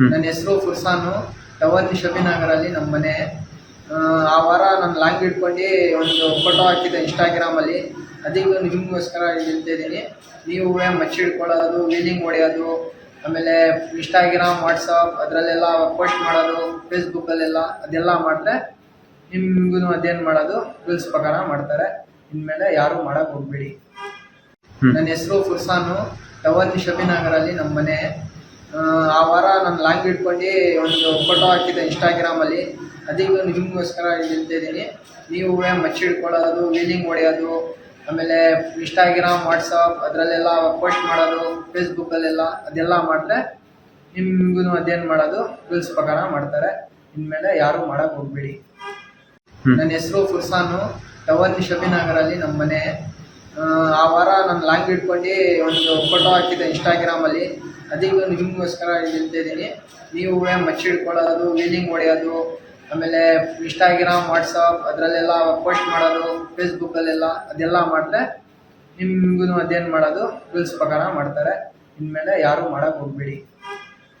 ನನ್ನ ಹೆಸರು ಫುರ್ಸಾನು. ಟವರ್ ಶಬಿನಗರಲ್ಲಿ ನಮ್ಮ ಮನೆ ಆ, ವಾರ ನಾನು ಲಾಂಗ್ ಇಟ್ಕೊಂಡು ಒಂದು ಫೋಟೋ ಹಾಕಿದ್ದೆ ಇನ್ಸ್ಟಾಗ್ರಾಮಲ್ಲಿ. ಅದಕ್ಕೆ ನಿಮಗೋಸ್ಕರ ಹೇಳ್ತಿದ್ದೀನಿ ನೀವು ಮಚ್ಚಿಡ್ಕೊಳ್ಳೋದು ವೀಲಿಂಗ್ ಹೊಡೆಯೋದು ಆಮೇಲೆ ಇನ್ಸ್ಟಾಗ್ರಾಮ್ ವಾಟ್ಸಪ್ ಅದರಲ್ಲೆಲ್ಲ ಪೋಸ್ಟ್ ಮಾಡೋದು ಫೇಸ್ಬುಕ್ಕಲ್ಲೆಲ್ಲ ಅದೆಲ್ಲ ಮಾಡಿದ್ರೆ ನಿಮ್ಗೂ ಅದೇನು ಮಾಡೋದು ರೂಲ್ಸ್ ಪ್ರಕಾರ ಮಾಡ್ತಾರೆ. ಇನ್ಮೇಲೆ ಯಾರು ಮಾಡೋಕ್ಕೆ ಹೋಗ್ಬೇಡಿ. ನನ್ನ ಹೆಸರು ಫುರ್ಸಾನು. ಟವರ್ ಶಬಿನಗರಲ್ಲಿ ನಮ್ಮ ಮನೆ ಆ, ವಾರ ನಾನು ಲಾಂಗ್ ಇಟ್ಕೊಂಡು ಒಂದು ಫೋಟೋ ಹಾಕಿದ್ದೆ ಇನ್ಸ್ಟಾಗ್ರಾಮಲ್ಲಿ. ಅದಕ್ಕೆ ನಿಮಗೋಸ್ಕರ ಹೇಳ್ತಿದ್ದೀನಿ ನೀವು ಮಚ್ಚಿಡ್ಕೊಳ್ಳೋದು ವೀಲಿಂಗ್ ಹೊಡೆಯೋದು ಆಮೇಲೆ ಇನ್ಸ್ಟಾಗ್ರಾಮ್ ವಾಟ್ಸಪ್ ಅದರಲ್ಲೆಲ್ಲ ಪೋಸ್ಟ್ ಮಾಡೋದು ಫೇಸ್ಬುಕ್ಕಲ್ಲೆಲ್ಲ ಅದೆಲ್ಲ ಮಾಡಿದ್ರೆ ನಿಮ್ಗೂ ಅದೇನು ಮಾಡೋದು ರೂಲ್ಸ್ ಪ್ರಕಾರ ಮಾಡ್ತಾರೆ. ಇನ್ಮೇಲೆ ಯಾರು ಮಾಡೋಕೆ ಹೋಗ್ಬೇಡಿ. ನನ್ನ ಹೆಸರು ಫುರ್ಸಾನು. ಟವರ್ ಶಬಿನಗರಲ್ಲಿ ನಮ್ಮ ಮನೆ. ಆ, ಆ ವಾರ ನಾನು ಲಾಂಗ್ ಇಟ್ಕೊಂಡು ಒಂದು ಫೋಟೋ ಹಾಕಿದ್ದೆ ಇನ್ಸ್ಟಾಗ್ರಾಮಲ್ಲಿ. ಅದಕ್ಕೆ ನಿಮಗೋಸ್ಕರ ಹೇಳ್ತಿದ್ದೀನಿ ನೀವು ಮಚ್ಚಿಡ್ಕೊಳ್ಳೋದು ವೀಲಿಂಗ್ ಹೊಡೆಯೋದು, ಆಮೇಲೆ ಇನ್ಸ್ಟಾಗ್ರಾಮ್ ವಾಟ್ಸಪ್ ಅದರಲ್ಲೆಲ್ಲ ಪೋಸ್ಟ್ ಮಾಡೋದು ಫೇಸ್ಬುಕ್ಕಲ್ಲೆಲ್ಲ ಅದೆಲ್ಲ ಮಾಡಿದ್ರೆ ನಿಮ್ಗೂ ಅದೇನು ಮಾಡೋದು? ರೂಲ್ಸ್ ಪ್ರಕಾರ ಮಾಡ್ತಾರೆ. ಇನ್ಮೇಲೆ ಯಾರೂ ಮಾಡೋಕ್ಕೆ ಹೋಗ್ಬೇಡಿ.